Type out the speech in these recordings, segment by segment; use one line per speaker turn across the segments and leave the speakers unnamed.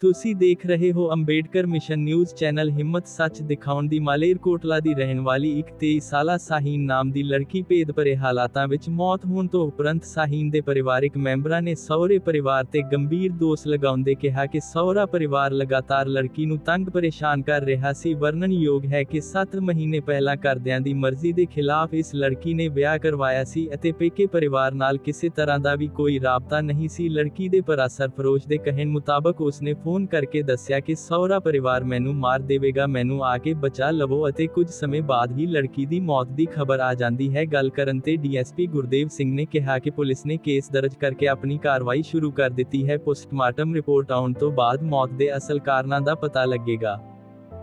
ਤੁਸੀਂ ਦੇਖ ਰਹੇ ਹੋ ਅੰਬੇਡਕਰ ਮਿਸ਼ਨ ਨਿਊਜ਼ ਚੈਨਲ ਹਿੰਮਤ ਸੱਚ ਦਿਖਾਉਣ ਦੀ ਮਾਲੇਰਕੋਟਲਾ ਦੀ ਰਹਿਣ ਵਾਲੀ ਇੱਕ 23 ਸਾਲਾ ਸਾਹੀਨ ਨਾਮ ਦੀ ਲੜਕੀ ਭੇਦ ਭਰੇ ਹਾਲਾਤਾਂ ਵਿੱਚ ਮੌਤ ਹੋਣ ਤੋਂ ਉਪਰੰਤ ਸਾਹੀਨ ਦੇ ਪਰਿਵਾਰਕ ਮੈਂਬਰਾਂ ਨੇ ਸਹੁਰੇ ਪਰਿਵਾਰ ਤੇ ਗੰਭੀਰ ਦੋਸ਼ ਲਗਾਉਂਦੇ ਕਿਹਾ ਕਿ ਸਹੁਰਾ ਪਰਿਵਾਰ ਲਗਾਤਾਰ ਲੜਕੀ ਨੂੰ ਤੰਗ ਪਰੇਸ਼ਾਨ ਕਰ ਰਿਹਾ ਸੀ। ਵਰਣਨਯੋਗ ਹੈ ਕਿ 7 ਮਹੀਨੇ ਪਹਿਲਾਂ ਕਰਦਿਆਂ ਦੀ ਮਰਜ਼ੀ ਦੇ ਖਿਲਾਫ ਇਸ ਲੜਕੀ ਨੇ ਵਿਆਹ ਕਰਵਾਇਆ ਸੀ ਅਤੇ ਪੇਕੇ ਪਰਿਵਾਰ ਨਾਲ ਕਿਸੇ ਤਰ੍ਹਾਂ ਦਾ ਵੀ ਕੋਈ ਰਾਬਤਾ ਨਹੀਂ ਸੀ। ਲੜਕੀ ਦੇ ਭਰਾ ਸਰਫਰੋਸ਼ ਦੇ ਕਹਿਣ ਮੁਤਾਬਕ ਉਸਨੇ ਫੋਨ ਕਰਕੇ ਦੱਸਿਆ ਕਿ ਸਹੁਰਾ ਪਰਿਵਾਰ ਮੈਨੂੰ ਮਾਰ ਦੇਵੇਗਾ ਮੈਨੂੰ ਆ ਕੇ ਬਚਾ ਲਵੋ ਅਤੇ ਕੁਝ ਸਮੇਂ ਬਾਅਦ ਹੀ ਲੜਕੀ ਦੀ ਮੌਤ ਦੀ ਖਬਰ ਆ ਜਾਂਦੀ ਹੈ। ਗੱਲ ਕਰਨ ਤੇ ਡੀਐਸਪੀ ਗੁਰਦੇਵ ਸਿੰਘ ਨੇ ਕਿਹਾ ਕਿ ਪੁਲਿਸ ਨੇ ਕੇਸ ਦਰਜ ਕਰਕੇ ਆਪਣੀ ਕਾਰਵਾਈ ਸ਼ੁਰੂ ਕਰ ਦਿੱਤੀ ਹੈ। ਪੋਸਟਮਾਰਟਮ ਰਿਪੋਰਟ ਆਉਣ ਤੋਂ ਬਾਅਦ ਮੌਤ ਦੇ ਅਸਲ ਕਾਰਨਾਂ ਦਾ ਪਤਾ ਲੱਗੇਗਾ।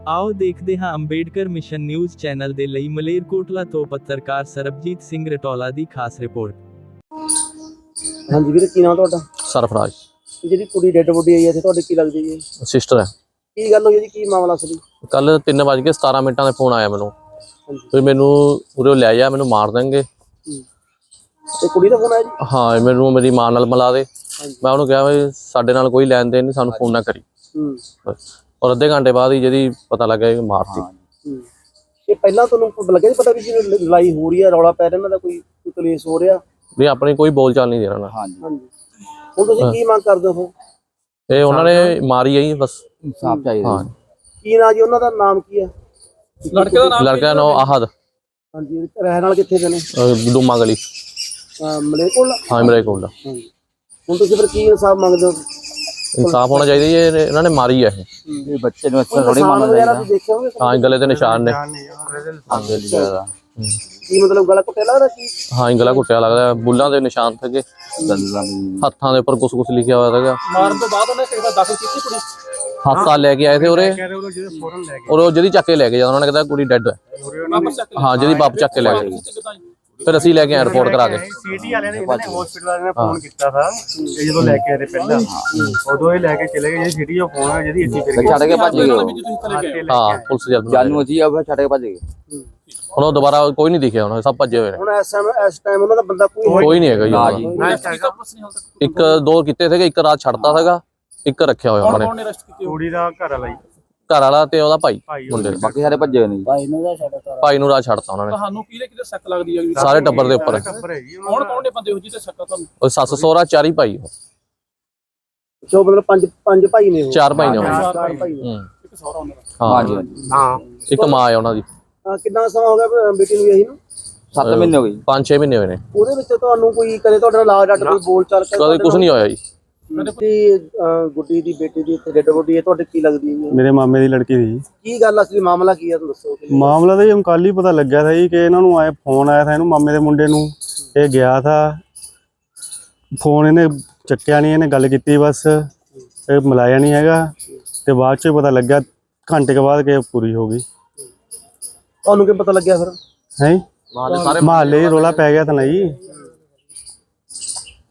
ਆਓ ਦੇਖਦੇ ਹਾਂ ਅੰਬੇਡਕਰ ਮਿਸ਼ਨ ਨਿਊਜ਼ ਚੈਨਲ ਦੇ ਲਈ ਮਲੇਰਕੋਟਲਾ ਤੋਂ ਪੱਤਰਕਾਰ ਸਰਬਜੀਤ ਸਿੰਘ ਰਟੋਲਾ ਦੀ ਖਾਸ ਰਿਪੋਰਟ।
ਹਾਂਜੀ ਵੀਰੇ ਕੀ ਨਾਮ ਤੁਹਾਡਾ?
ਸਰਫਰਾਜ।
ਜਿਹੜੀ ਕੁੜੀ ਡੈੱਡ ਬੋਡੀ ਆਈ ਹੈ ਤੇ ਤੁਹਾਡੇ ਕੀ ਲੱਗਦੀ ਜੀ
ਸਿਸਟਰ ਹੈ।
ਕੀ ਗੱਲ ਹੋਈ ਹੈ ਜੀ? ਕੀ ਮਾਮਲਾ ਸੀ
ਕੱਲ 3:17 ਮਿੰਟਾਂ ਦੇ ਫੋਨ ਆਇਆ ਮੈਨੂੰ।
ਹਾਂਜੀ।
ਵੀ ਮੈਨੂੰ ਉਰੇ ਲੈ ਜਾ ਮੈਨੂੰ ਮਾਰ ਦੇਣਗੇ।
ਇਹ ਕੁੜੀ ਦਾ ਫੋਨ ਆਇਆ ਜੀ?
ਹਾਂ ਮੈਨੂੰ ਮੇਰੀ ਮਾਂ ਨਾਲ ਮਿਲਾ ਦੇ।
ਹਾਂਜੀ।
ਮੈਂ ਉਹਨੂੰ ਕਿਹਾ ਵੀ ਸਾਡੇ ਨਾਲ ਕੋਈ ਲੈਣ ਦੇਣ ਨਹੀਂ ਸਾਨੂੰ ਫੋਨ ਨਾ ਕਰੀ।
ਹੂੰ।
ਬਸ। ਔਰ ਅੱਧੇ ਘੰਟੇ ਬਾਅਦ ਹੀ ਜਿਹਦੀ ਪਤਾ ਲੱਗਾ ਕਿ ਮਾਰਤੀ।
ਹੂੰ ਇਹ ਪਹਿਲਾਂ ਤੁਹਾਨੂੰ ਪਤਾ ਲੱਗਿਆ ਜੀ ਪਤਾ ਵੀ ਜਿਵੇਂ ਲੜਾਈ ਹੋ ਰਹੀ ਹੈ ਰੌਲਾ ਪੈ ਰਿਹਾ ਇਹਨਾਂ ਦਾ ਕੋਈ ਕੋਈ ਕਲੇਸ਼ ਹੋ ਰਿਹਾ?
ਵੀ ਆਪਣੀ ਕੋਈ ਬੋਲ ਚਾਲ ਨਹੀਂ ਦੇ ਨਾ
ਹਾਂਜੀ। ਹੁਣ ਤੁਸੀਂ ਕੀ ਮੰਗ ਕਰਦੇ ਹੋ
ਇਹ ਉਹਨਾਂ ਨੇ ਮਾਰੀ ਆਈ ਬਸ।
ਇਨਸਾਫ ਚਾਹੀਦਾ
ਹਾਂ।
ਕੀ ਨਾਂ ਜੀ? ਉਹਨਾਂ ਦਾ ਨਾਮ ਕੀ ਹੈ
ਲੜਕੇ ਦਾ ਨਾਮ
ਲੜਕਾ ਨੋ ਆਹਦ।
ਹਾਂਜੀ ਰਹਿਣ ਵਾਲੇ ਕਿੱਥੇ ਦੇ ਨੇ?
ਅਹ ਡੂਮਾ ਗਲੀ
ਅਹ ਮਲੇਰਕੋਟਲਾ
ਹਾਂ ਮੇਰੇ ਕੋਲ
ਹਾਂਜੀ। ਹੁਣ ਤੁਸੀਂ ਫਿਰ ਕੀ ਇਨਸਾਫ ਮੰਗਦੇ ਹੋ?
ਇਨਸਾਫ ਹੋਣਾ ਚਾਹੀਦਾ ਜੀ ਇਹ- ਇਹਨਾਂ ਨੇ ਮਾਰੀ ਆ ਇਹ।
ਇਹ ਬੱਚੇ ਨੂੰ ਅੱਛਾ ਥੋੜੀ
ਨਿਸ਼ਾਨ
ਮੰਨਦਾ
ਵਗੈਰਾ ਤੁਸੀਂ ਦੇਖੇ ਹੋਗੇ
ਹਾਂ ਗਲੇ ਤੇ ਨਿਸ਼ਾਨ ਨੇ।
ਜ਼ਿਆਦਾ।
ਕੀ ਮਤਲਬ ਗਲਾ ਕੁੱਟਿਆ ਲੱਗਦਾ ਕੀ
ਹਾਂ ਇਹ ਗਲਾ ਘੁੱਟਿਆ ਲੱਗਦਾ। ਬੁੱਲਾਂ ਦੇ ਨਿਸ਼ਾਨ ਸੀਗੇ। ਹੱਥਾਂ ਦੇ ਉੱਪਰ ਕੁਛ ਕੁਛ ਲਿਖਿਆ ਹੋਇਆ ਸੀਗਾ।
ਮਾਰਨ ਤੋਂ ਬਾਅਦ ਉਹਨੇ ਕਿਸੇ ਦਾ ਦਾਖਲ ਕੀਤੀ ਕੁੜੀ?
ਹਸਪਤਾਲ ਲੈ ਕੇ ਆਏ ਤੇ ਉਰੇ। ਔਰ ਉਹ ਜਿਹਦੀ ਚੱਕ ਕੇ ਲੈ ਕੇ ਜਾਂਦਾ ਉਹਨਾਂ ਨੇ ਕਹਿੰਦਾ ਕੁੜੀ ਡੈੱਡ ਹੈ।
ਵਾਪਸ ਚੱਕ
ਹਾਂ ਜਿਹਦੀ ਵਾਪਸ ਚੱਕ ਕੇ ਲੈ ਗਏ
ਕਿਦਾਂ
ਫਿਰ ਅਸੀਂ ਲੈ ਕੇ ਆਏ ਰਿਪੋਰਟ ਕਰਾ ਕੇ
ਸਿਟੀ ਵਾਲਿਆਂ ਨੇ ਇਹਨਾਂ ਨੇ ਹਸਪੀਟਲ ਵਾਲਿਆਂ ਨੇ ਫੋਨ ਕੀਤਾ ਥਾ ਇਹ ਜਦੋਂ ਲੈ ਕੇ ਆਏ ਤੇ ਪਹਿਲਾਂ। ਉਦੋਂ ਇਹ ਲੈ ਕੇ ਚਲੇ ਗਏ ਜਿਹੜੀ ਸਿਟੀ ਉਹ ਫੋਨ ਹੈ ਜਿਹਦੀ ਅਸੀਂ ਫਿਰ
ਛੱਡ ਕੇ ਭੱਜ ਗਏ
ਹਾਂ ਪੁਲਿਸ ਜਲਦ
ਜਾਨੂ ਅਸੀਂ ਆ ਫਿਰ ਛੱਡ ਕੇ ਭੱਜ ਗਏ।
ਹੁਣ ਉਹ ਦੁਬਾਰਾ ਕੋਈ ਨਹੀਂ ਦਿਖਿਆ ਹੁਣ ਸਭ ਭੱਜੇ ਹੋਏ ਨੇ।
ਹੁਣ ਇਸ ਟਾਈਮ ਇਸ ਟਾਈਮ ਉਹਨਾਂ ਦਾ ਬੰਦਾ ਕੋਈ
ਕੋਈ ਨਹੀਂ ਹੈਗਾ ਜੀ
ਜੀ।
ਇੱਕ ਦੋ ਕੀਤੇ ਸੀਗੇ ਇੱਕ ਰਾਤ ਛੱਡਤਾ ਸੀਗਾ ਇੱਕ ਰੱਖਿਆ ਹੋਇਆ ਉਹਨਾਂ ਨੇ।
ਕੁੜੀ ਦਾ ਘਰ ਵਾਲਾ ਹੀ
ਘਰ ਵਾਲਾ ਤੇ ਉਹਦਾ ਭਾਈ
ਭਾਈ
ਮੁੰਡੇ ਦਾ।
ਬਾਕੀ ਸਾਰੇ ਭੱਜੇ ਹੋਏ ਨੇ ਜੀ।
ਭਾਈ ਨੂੰ ਰਾਤ ਛੱਡਤਾ। ਉਹਨਾਂ ਨੇ।
ਤੁਹਾਨੂੰ ਕਿਹਦੇ ਕਿਹਦੇ ਸ਼ੱਕ ਲੱਗਦੀ ਹੈ
ਸਾਰੇ ਟੱਬਰ ਦੇ ਉੱਪਰ।
ਟੱਬਰ
ਕੌਣ ਕੌਣ ਨੇ ਬੰਦੇ ਹੋ ਜਿਹਦੇ ਸ਼ੱਕ ਤੁਹਾਨੂੰ?
ਉਹ ਸੱਸ ਸਹੁਰਾ ਚਾਰ ਹੀ ਭਾਈ ਉਹ।
ਜੋ ਮਤਲਬ ਪੰਜ ਪੰਜ ਭਾਈ ਨੇ ਉਹ।
ਚਾਰ ਭਾਈ ਨੇ ਉਹ।
ਚਾਰ ਭਾਈ ਨੇ।
ਹੂੰ।
ਇੱਕ ਸਹੁਰਾ ਉਹਨਾਂ ਦਾ।
ਹਾਂ।
ਹਾਂਜੀ
ਹਾਂ
ਇੱਕ ਮਾਂ ਹੈ ਉਹਨਾਂ ਦੀ।
ਹਾਂ, ਕਿੰਨਾ ਸਮਾਂ ਹੋ ਗਿਆ ਬੇਟੀ ਨੂੰ ਵਿਆਹੀ ਨੂੰ?
7 ਮਹੀਨੇ ਹੋ ਗਏ ਜੀ।
5-6 ਮਹੀਨੇ ਹੋਏ ਨੇ।
ਉਹਦੇ ਵਿੱਚ ਤੁਹਾਨੂੰ ਕੋਈ ਕਦੇ ਤੁਹਾਡੇ ਨਾਲ ਲਾਜ ਡਾਟ ਕੋਈ ਬੋਲ ਚਾਲ
ਕਦੇ ਕੁਝ ਨਹੀਂ ਹੋਇਆ ਜੀ।
ਮੇਰੇ ਮਾਮੇ ਦੀ ਲੜਕੀ ਦੀ
ਕੀ ਗੱਲ ਅਸਲੀ ਮਾਮਲਾ ਕੀ ਹੈ ਤੁਹਾਨੂੰ ਦੱਸੋ
ਮਾਮਲਾ ਤਾਂ ਜੀ ਹੁਣ ਕੱਲ ਹੀ ਪਤਾ ਲੱਗਿਆ ਥਾ ਕਿ ਇਹਨਾਂ ਨੂੰ ਆਏ ਫੋਨ ਆਇਆ ਥਾ ਇਹਨੂੰ ਮਾਮੇ ਦੇ ਮੁੰਡੇ ਨੂੰ। ਇਹ ਗਿਆ ਥਾ। ਫੋਨ ਇਹਨੇ ਚੱਕਿਆ ਨਹੀਂ ਇਹਨੇ ਗੱਲ ਕੀਤੀ ਬਸ। ਇਹ ਮਿਲਾਇਆ ਨਹੀਂ ਹੈਗਾ। ਤੇ ਬਾਅਦ ਚ ਪਤਾ ਲੱਗਿਆ ਘੰਟੇ ਕੇ ਬਾਅਦ ਕਿ ਪੂਰੀ ਹੋ ਗਈ।
ਤੁਹਾਨੂੰ ਕੀ ਪਤਾ ਲੱਗਿਆ ਫਿਰ?
ਹੈ?
ਸਾਰੇ
ਰੋਲਾ ਪੈ ਗਿਆ ਥਾ ਨਾ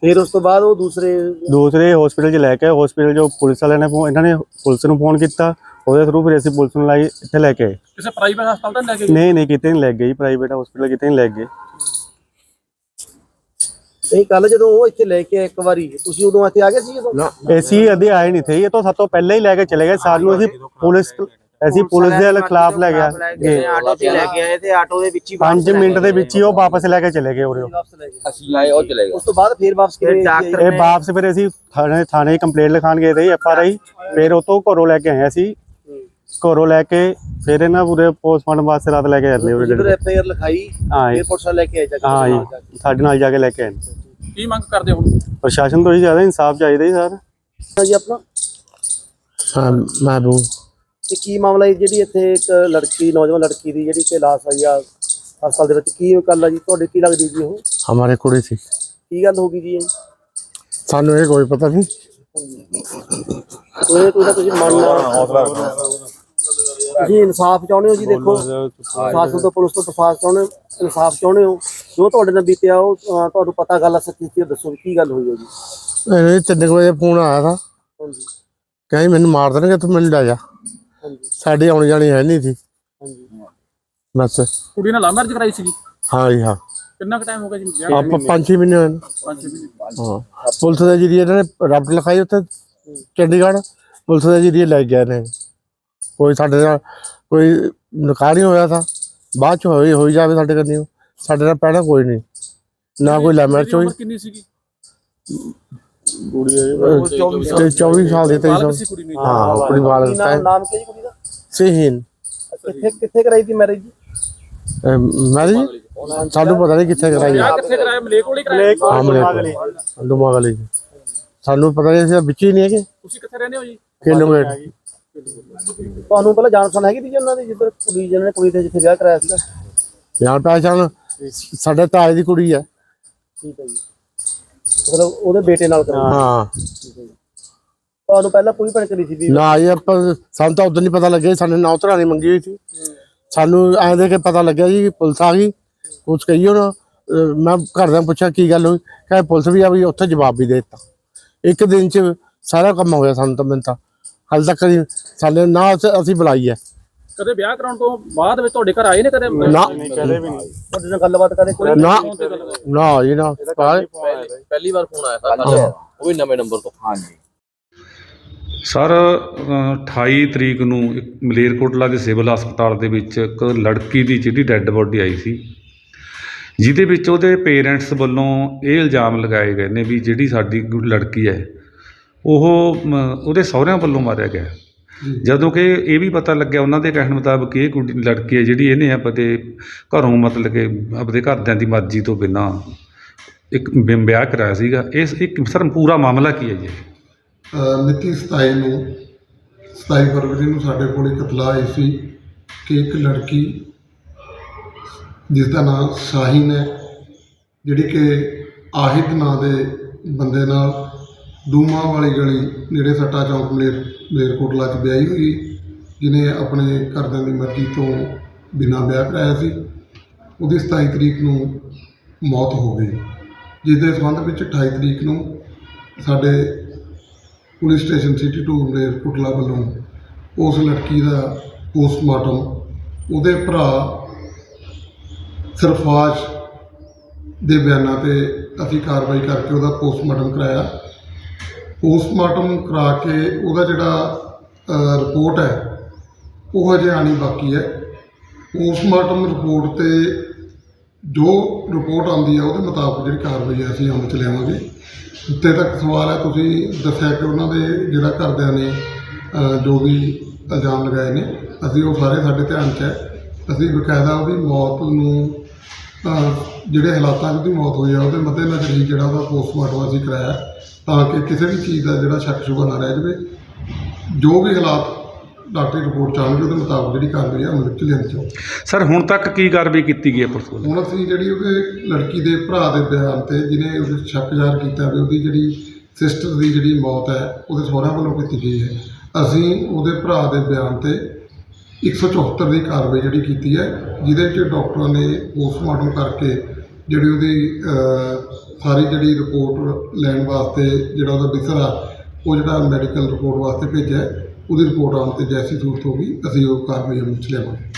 ਫਿਰ ਉਸ ਤੋਂ ਬਾਅਦ ਉਹ ਦੂਸਰੇ
ਦੂਸਰੇ ਹਸਪੀਟਲ 'ਚ ਲੈ ਕੇ ਹਸਪੀਟਲ ਜੋ ਪੁਲਿਸ ਵਾਲਿਆਂ ਨੇ ਫੋਨ ਇਹਨਾਂ ਨੇ ਪੁਲਿਸ ਨੂੰ ਫੋਨ ਕੀਤਾ। ਉਹਦੇ ਥਰੂ ਫਿਰ ਅਸੀਂ ਪੁਲਿਸ ਨੂੰ ਲਾਈ ਇੱਥੇ ਲੈ ਕੇ ਆਏ।
ਕਿਸੇ ਪ੍ਰਾਈਵੇਟ ਹਸਪਤਾਲ ਤਾਂ ਲੈ ਕੇ ਗਏ?
ਨਹੀਂ ਨਹੀਂ ਕਿਤੇ ਨਹੀਂ ਲੈ ਗਏ ਪ੍ਰਾਈਵੇਟ ਹਸਪੀਟਲ ਕਿਤੇ ਨਹੀਂ ਲੈ ਗਏ।
ਨਹੀਂ ਕੱਲ ਜਦੋਂ ਉਹ ਇੱਥੇ ਲੈ ਕੇ ਆਏ ਇੱਕ ਵਾਰੀ ਤੁਸੀਂ ਉਦੋਂ ਇੱਥੇ ਆ ਗਏ ਸੀ ਜਦੋਂ?
ਅਸੀਂ ਅਦੇ ਆਏ ਨਹੀਂ ਥੇ। ਇਹ ਤਾਂ ਸਭ ਤੋਂ ਪਹਿਲਾਂ ਹੀ ਲੈ ਕੇ ਚਲੇ ਗਏ। ਸਾਨੂੰ ਅਸੀਂ ਪੁਲਿਸ ਅਸੀਂ ਪੁਲਿਸ ਦੇ ਖਿਲਾਫ ਲੈ ਗਿਆ ਜੀ।
ਆਟੋ 'ਚ ਲੈ ਕੇ ਆਏ ਤੇ ਆਟੋ ਦੇ ਵਿੱਚ ਹੀ
5 ਮਿੰਟ ਦੇ ਵਿੱਚ ਹੀ ਉਹ ਵਾਪਸ ਲੈ ਕੇ ਚਲੇ ਗਏ ਉਰੇ।
ਅਸੀਂ ਆਏ ਉਹ ਚਲੇ ਗਏ।
ਉਸ ਤੋਂ ਬਾਅਦ ਫਿਰ ਵਾਪਸ ਕਿਵੇਂ
ਇਹ ਵਾਪਸ ਫਿਰ ਅਸੀਂ ਥਾਣੇ ਥਾਣੇ ਕੰਪਲੇਂਟ ਲਿਖਾਣ ਗਏ ਤੇ ਐਫ ਆਰ ਆਈ। ਫਿਰ ਉਤੋਂ ਘਰੋਂ ਲੈ ਕੇ ਆਏ ਅਸੀਂ। ਘਰੋਂ ਲੈ ਕੇ ਫਿਰ ਇਹਨਾਂ ਪੂਰੇ ਪੋਸਟਮਾਰਟਮ ਵਾਸਤੇ ਰਾਤ ਲੈ ਕੇ ਜਾਂਦੇ ਉਰੇ
ਜਦੋਂ ਐਫ ਆਈ ਆਰ ਲਿਖਾਈ
ਹਾਂ
ਫਿਰ ਪੁਲਿਸ ਲੈ ਕੇ ਆਏ ਜਾ ਕੇ।
ਹਾਂ ਜੀ। ਸਾਡੇ ਨਾਲ ਜਾ ਕੇ ਲੈ ਕੇ ਆਏ
ਕੀ ਮੰਗ ਕਰਦੇ ਹੁਣ?
ਪ੍ਰਸ਼ਾਸਨ ਤੋਂ ਹੀ ਜ਼ਿਆਦਾ ਇਨਸਾਫ ਚਾਹੀਦਾ ਜੀ ਸਰ
ਹਾਂ ਜੀ ਆਪਣਾ?
ਹਾਂ ਮੈਂ
ਤੇ ਕੀ ਮਾਮਲਾ ਹੈ? ਜਿਹੜੀ ਇੱਥੇ ਇੱਕ ਲੜਕੀ ਨੌਜਵਾਨ ਲੜਕੀ ਦੀ ਜਿਹੜੀ ਕਿ ਲਾਸ਼ ਆਈ ਆ ਹਸਪਤਾਲ ਦੇ ਵਿੱਚ ਕੀ ਗੱਲ ਆ ਜੀ? ਤੁਹਾਡੇ ਕੀ ਲੱਗਦੀ ਜੀ ਉਹ?
ਹਮਾਰੇ ਕੁੜੀ ਸੀ।
ਕੀ ਗੱਲ ਹੋ ਗਈ ਜੀ ਇਹ?
ਸਾਨੂੰ ਇਹ ਕੋਈ ਪਤਾ ਨਹੀਂ।
ਕੋਈ ਕੋਈ ਨਾ ਤੁਸੀਂ ਮੰਨਣਾ ਤੁਸੀਂ ਇਨਸਾਫ ਚਾਹੁੰਦੇ ਹੋ ਜੀ ਦੇਖੋ। ਪ੍ਰਸ਼ਾਸਨ ਤੋਂ ਪੁਲਿਸ ਤੋਂ ਪ੍ਰਸ਼ਾਸਨ ਚਾਹੁੰਦੇ ਹੋ, ਇਨਸਾਫ ਚਾਹੁੰਦੇ ਹੋ। ਜੋ ਤੁਹਾਡੇ ਨਾਲ ਬੀਤਿਆ ਉਹ ਅਹ, ਤੁਹਾਨੂੰ ਪਤਾ ਗੱਲ ਆ ਸੱਚੀ ਸੀ ਦੱਸੋ ਵੀ ਕੀ ਗੱਲ ਹੋਈ ਹੈ ਜੀ।
ਇਹ ਤਿੰਨ ਕੁ ਵਜੇ ਫੋਨ ਆਇਆ ਥਾ
ਹਾਂਜੀ।
ਕਹਿੰਦੀ ਮੈਨੂੰ ਮਾਰ ਦੇਣਗੇ ਤੂੰ ਮੈਨੂੰ ਲੈ ਜਾ।
ਹਾਂਜੀ
ਸਾਡੀ ਆਉਣੀ ਜਾਣੀ ਹੈ ਨਹੀਂ ਸੀ
ਹਾਂਜੀ।
ਬਸ।
ਕੁੜੀ ਨਾਲ ਲਵ ਮੈਰਿਜ ਕਰਾਈ ਸੀਗੀ?
ਹਾਂ ਜੀ ਹਾਂ।
ਕਿੰਨਾ ਕੁ ਟਾਈਮ ਹੋ ਗਿਆ ਜੀ ਵਿਆਹ?
ਆਪਾਂ ਪੰਜ ਛੇ ਮਹੀਨੇ ਹੋਏ ਨੇ।
ਪੰਜ ਛੇ ਮਹੀਨੇ।
ਹਾਂ। ਪੁਲਿਸ ਦੇ ਜਿਹੜੀ ਇਹਨਾਂ ਨੇ ਰੱਬ ਲਿਖਾਈ ਉੱਥੇ ਚੰਡੀਗੜ੍ਹ। ਪੁਲਿਸ ਦੇ ਜਰੀਏ ਲੈ ਗਏ ਨੇ। ਕੋਈ ਸਾਡੇ ਨਾਲ ਕੋਈ ਨਿਕਾਹ ਨਹੀਂ ਹੋਇਆ ਤਾਂ ਬਾਅਦ ਚ ਹੋਈ ਹੋਈ ਜਾਵੇ ਸਾਡੇ ਕੰਨੀ। ਸਾਡੇ ਨਾਲ ਪਹਿਲਾਂ ਕੋਈ ਨਹੀਂ। ਨਾ ਕੋਈ ਲੈ ਮੈਚ ਹੋਈ।
ਉਮਰ ਕਿੰਨੀ ਸੀਗੀ?
ਤੇ 24 ਸਾਲ ਦੇ 23
ਬਾਲਕ
ਸਾਲ।
ਸੀ ਕੁੜੀ ਨੂੰ
ਹਾਂ ਆਪਣੀ
ਕੀ
ਬਾਲਕ
ਨਾਮ ਨਾਮ ਕੀ ਹੈ ਜੀ ਕੁੜੀ ਦਾ?
ਸਹੀਨ।
ਕਿੱਥੇ ਕਿੱਥੇ ਕਰਾਈ ਸੀ ਮੈਰਿਜ
ਮੈਰਿਜ ਸਾਨੂੰ ਪਤਾ ਨਹੀਂ ਕਿੱਥੇ ਕਰਾਈ।
ਵਿਆਹ ਕਿੱਥੇ ਕਰਾਇਆ? ਮਲੇਕ ਕੋਲ ਹੀ ਕਰਾਇਆ?
ਆਮਲੇ ਦੁਮਾ ਗਲੀ ਚ। ਸਾਨੂੰ ਪਤਾ ਨਹੀਂ ਸੀ ਵਿੱਚ ਹੀ ਨਹੀਂ ਹੈਗੇ।
ਤੁਸੀਂ ਕਿੱਥੇ ਰਹਿੰਦੇ ਹੋ ਜੀ?
ਕਿਲੋਮੀਟਰ।
ਤੁਹਾਨੂੰ ਪਹਿਲਾਂ ਜਾਣ ਪਛਾਣ ਹੈਗੀ ਸੀ ਜੀ ਉਹਨਾਂ ਦੀ ਜਿੱਧਰ ਕੁੜੀ ਜਿਹਨਾਂ ਨੇ ਕੁੜੀ ਦੇ ਜਿੱਥੇ ਵਿਆਹ ਕਰਾਇਆ ਸੀਗਾ?
ਜਾਣ ਪਹਿਚਾਣ ਸਾਡੇ ਤਾਏ ਦੀ ਕੁੜੀ ਹੈ।
ਠੀਕ ਹੈ ਜੀ। ਮਤਲਬ ਉਹਦੇ ਬੇਟੇ ਨਾਲ ਕਰਾਇਆ
ਹਾਂ।
ਤੁਹਾਨੂੰ ਪਹਿਲਾਂ ਪੂਰੀ ਭਣ ਕਰੀ ਸੀ ਵੀ
ਨਾ ਇਹ ਆਪਾਂ ਸਾਨੂੰ ਤਾਂ ਉਦੋਂ ਨਹੀਂ ਪਤਾ ਲੱਗਿਆ ਸਾਨੂੰ ਨੌ ਧਰਾਣੀ ਮੰਗੀ ਹੋਈ ਸੀ। ਸਾਨੂੰ ਐਂ ਦੇ ਕੇ ਪਤਾ ਲੱਗਿਆ ਜੀ ਪੁਲਿਸ ਆ ਗਈ ਕੁਛ ਕਹੀ ਉਹਨਾਂ ਅਹ ਮੈਂ ਘਰਦਿਆਂ ਪੁੱਛਿਆ ਕੀ ਗੱਲ ਹੋਈ? ਕਹੇ ਪੁਲਿਸ ਵੀ ਆ ਗਈ ਉੱਥੇ ਜਵਾਬ ਵੀ ਦੇ ਦਿੱਤਾ। ਇੱਕ ਦਿਨ ਚ ਸਾਰਾ ਕੰਮ ਹੋ ਗਿਆ ਸਾਨੂੰ ਤਾਂ ਮੈਨੂੰ ਤਾਂ। ਹਾਲੇ ਤੱਕ ਸਾਡੇ ਨਾ ਅਸੀਂ ਅਸੀਂ ਬੁਲਾਈ ਹੈ।
ਕਦੇ ਵਿਆਹ ਕਰਾਉਣ ਤੋਂ ਬਾਅਦ ਵਿੱਚ ਤੁਹਾਡੇ ਘਰ ਆਏ ਨੇ ਕਦੇ?
ਨਾ।
ਤੁਹਾਡੇ ਨਾਲ ਗੱਲਬਾਤ ਕਰੇ ਕੋਈ
ਨਾ। ਨਾ ਜੀ ਨਾ।
ਪਹਿਲੀ ਵਾਰ ਫੋਨ ਆਇਆ ਸਰ ਉਹ ਵੀ ਨਵੇਂ ਨੰਬਰ ਤੋਂ।
ਹਾਂਜੀ।
ਸਰ ਅ, 28 ਤਰੀਕ ਨੂੰ ਇੱਕ ਮਲੇਰਕੋਟਲਾ ਦੇ ਸਿਵਲ ਹਸਪਤਾਲ ਦੇ ਵਿੱਚ ਇੱਕ ਲੜਕੀ ਦੀ ਜਿਹੜੀ ਡੈੱਡ ਬੋਡੀ ਆਈ ਸੀ ਜਿਹਦੇ ਵਿੱਚ ਉਹਦੇ ਪੇਰੈਂਟਸ ਵੱਲੋਂ ਇਹ ਇਲਜ਼ਾਮ ਲਗਾਏ ਗਏ ਨੇ ਵੀ ਜਿਹੜੀ ਸਾਡੀ ਲੜਕੀ ਹੈ ਉਹ ਉਹਦੇ ਸਹੁਰਿਆਂ ਵੱਲੋਂ ਮਾਰਿਆ ਗਿਆ। ਜਦੋਂ ਕਿ ਇਹ ਵੀ ਪਤਾ ਲੱਗਿਆ ਉਹਨਾਂ ਦੇ ਕਹਿਣ ਮੁਤਾਬਕ ਇਹ ਕੁੜੀ ਲੜਕੀ ਹੈ ਜਿਹੜੀ ਇਹਨੇ ਆਪਦੇ ਘਰੋਂ ਮਤਲਬ ਕਿ ਆਪਦੇ ਘਰਦਿਆਂ ਦੀ ਮਰਜ਼ੀ ਤੋਂ ਬਿਨਾਂ ਇੱਕ ਵਿ- ਵਿਆਹ ਕਰਾਇਆ ਸੀਗਾ। ਇਸ ਇੱਕ ਸਰ ਪੂਰਾ ਮਾਮਲਾ ਕੀ ਹੈ ਜੀ?
ਅ, ਮਿਤੀ 27 ਨੂੰ 27 ਫਰਵਰੀ ਨੂੰ ਸਾਡੇ ਕੋਲ ਇੱਕ ਇਤਲਾਹ ਆਈ ਸੀ ਕਿ ਇੱਕ ਲੜਕੀ ਜਿਸ ਦਾ ਨਾਮ ਸ਼ਾਹੀਨ ਹੈ ਜਿਹੜੀ ਕਿ ਆਹਿਦ ਨਾਂ ਦੇ ਬੰਦੇ ਨਾਲ ਦੂਮਾ ਵਾਲੀ ਗਲੀ ਨੇੜੇ ਸੱਟਾ ਚੌਂਕ ਮਲੇਰ ਮਲੇਰਕੋਟਲਾ 'ਚ ਵਿਆਹੀ ਹੋਈ ਜਿਹਨੇ ਆਪਣੇ ਘਰਦਿਆਂ ਦੀ ਮਰਜ਼ੀ ਤੋਂ ਬਿਨਾਂ ਵਿਆਹ ਕਰਾਇਆ ਸੀ। ਉਹਦੀ 27 ਤਰੀਕ ਨੂੰ ਮੌਤ ਹੋ ਗਈ। ਜਿਸ ਦੇ ਸੰਬੰਧ ਵਿੱਚ 28 ਤਰੀਕ ਨੂੰ ਸਾਡੇ police station city two Malerkotla ਵੱਲੋਂ ਉਸ ਲੜਕੀ ਦਾ ਪੋਸਟਮਾਰਟਮ ਉਹਦੇ ਭਰਾ ਸਰਫਾਜ਼ ਦੇ ਬਿਆਨਾਂ ਤੇ ਅਸੀਂ ਕਾਰਵਾਈ ਕਰਕੇ ਉਹਦਾ ਪੋਸਟਮਾਰਟਮ ਕਰਾਇਆ। ਪੋਸਟਮਾਰਟਮ ਕਰਾ ਕੇ ਉਹਦਾ ਜਿਹੜਾ ਰਿਪੋਰਟ ਹੈ, ਉਹ ਹਜੇ ਆਣੀ ਬਾਕੀ ਹੈ। ਪੋਸਟਮਾਰਟਮ ਰਿਪੋਰਟ ਤੇ ਜੋ ਰਿਪੋਰਟ ਆਉਂਦੀ ਹੈ, ਉਹਦੇ ਮੁਤਾਬਕ ਜਿਹੜੀ ਕਾਰਵਾਈ ਹੈ, ਅਸੀਂ ਅਮਲ ਚ ਲਿਆਵਾਂਗੇ। ਉੱਤੇ ਤੱਕ ਸਵਾਲ ਹੈ, ਤੁਸੀਂ ਦੱਸਿਆ ਕਿ ਉਹਨਾਂ ਦੇ ਜਿਹੜਾ ਘਰਦਿਆਂ ਨੇ ਜੋ ਵੀ ਇਲਜ਼ਾਮ ਲਗਾਏ ਨੇ, ਅਸੀਂ ਉਹ ਸਾਰੇ ਸਾਡੇ ਧਿਆਨ 'ਚ ਹੈ। ਅਸੀਂ ਬਕਾਇਦਾ ਉਹਦੀ ਮੌਤ ਨੂੰ ਅ, ਜਿਹੜੇ ਹਾਲਾਤਾਂ 'ਚ ਉਹਦੀ ਮੌਤ ਹੋਈ ਹੈ ਉਹਦੇ ਮੱਦੇਨਜ਼ਰ ਹੀ ਜਿਹੜਾ ਉਹਦਾ ਪੋਸਟਮਾਰਟਮ ਅਸੀਂ ਕਰਾਇਆ ਤਾਂ ਕਿ ਕਿਸੇ ਵੀ ਚੀਜ਼ ਦਾ ਜਿਹੜਾ ਸ਼ੱਕ ਸ਼ੁਬਾ ਨਾ ਰਹਿ ਜਾਵੇ। ਜੋ ਵੀ ਹਾਲਾਤ ਡਾਕਟਰੀ ਰਿਪੋਰਟ ਚਾਹੁੰਦੇ ਉਹਦੇ ਮੁਤਾਬਕ ਜਿਹੜੀ ਕਾਰਵਾਈ ਹੈ ਅਮਲ 'ਚ ਲਿਆਂਦੀ ਜਾਊ
ਸਰ ਹੁਣ ਤੱਕ ਕੀ ਕਾਰਵਾਈ ਕੀਤੀ ਗਈ ਹੈ ਪੁਲਿਸ ਵੱਲੋਂ?
ਹੁਣ ਅਸੀਂ ਜਿਹੜੀ ਉਹਦੇ ਲੜਕੀ ਦੇ ਭਰਾ ਦੇ ਬਿਆਨ ਤੇ ਜਿਹਨੇ ਉਹਦੇ ਸ਼ੱਕ ਜ਼ਾਹਰ ਕੀਤਾ ਵੀ ਉਹਦੀ ਜਿਹੜੀ ਸਿਸਟਰ ਦੀ ਜਿਹੜੀ ਮੌਤ ਹੈ ਉਹਦੇ ਸਹੁਰਿਆਂ ਵੱਲੋਂ ਕੀਤੀ ਗਈ ਹੈ। ਅਸੀਂ ਉਹਦੇ ਭਰਾ ਦੇ ਬਿਆਨ ਤੇ 174 ਦੀ ਕਾਰਵਾਈ ਜਿਹੜੀ ਕੀਤੀ ਹੈ, ਜਿਹਦੇ ਵਿੱਚ ਡਾਕਟਰਾਂ ਨੇ ਪੋਸਟਮਾਰਟਮ ਕਰਕੇ ਜਿਹੜੀ ਉਹਦੀ ਸਾਰੀ ਜਿਹੜੀ ਰਿਪੋਰਟ ਲੈਣ ਵਾਸਤੇ ਜਿਹੜਾ ਉਹਦਾ ਵਿਸਰਾ ਉਹ ਜਿਹੜਾ ਮੈਡੀਕਲ ਰਿਪੋਰਟ ਵਾਸਤੇ ਭੇਜਿਆ ਉਹਦੀ ਰਿਪੋਰਟ ਆਉਣ ਤੇ ਜੈਸੀ ਸੂਰਤ ਗਈ ਅਸੀਂ ਉਹ ਕਾਰਵਾਈ ਅਮਲ ਚ ਲਿਆਵਾਂਗੇ।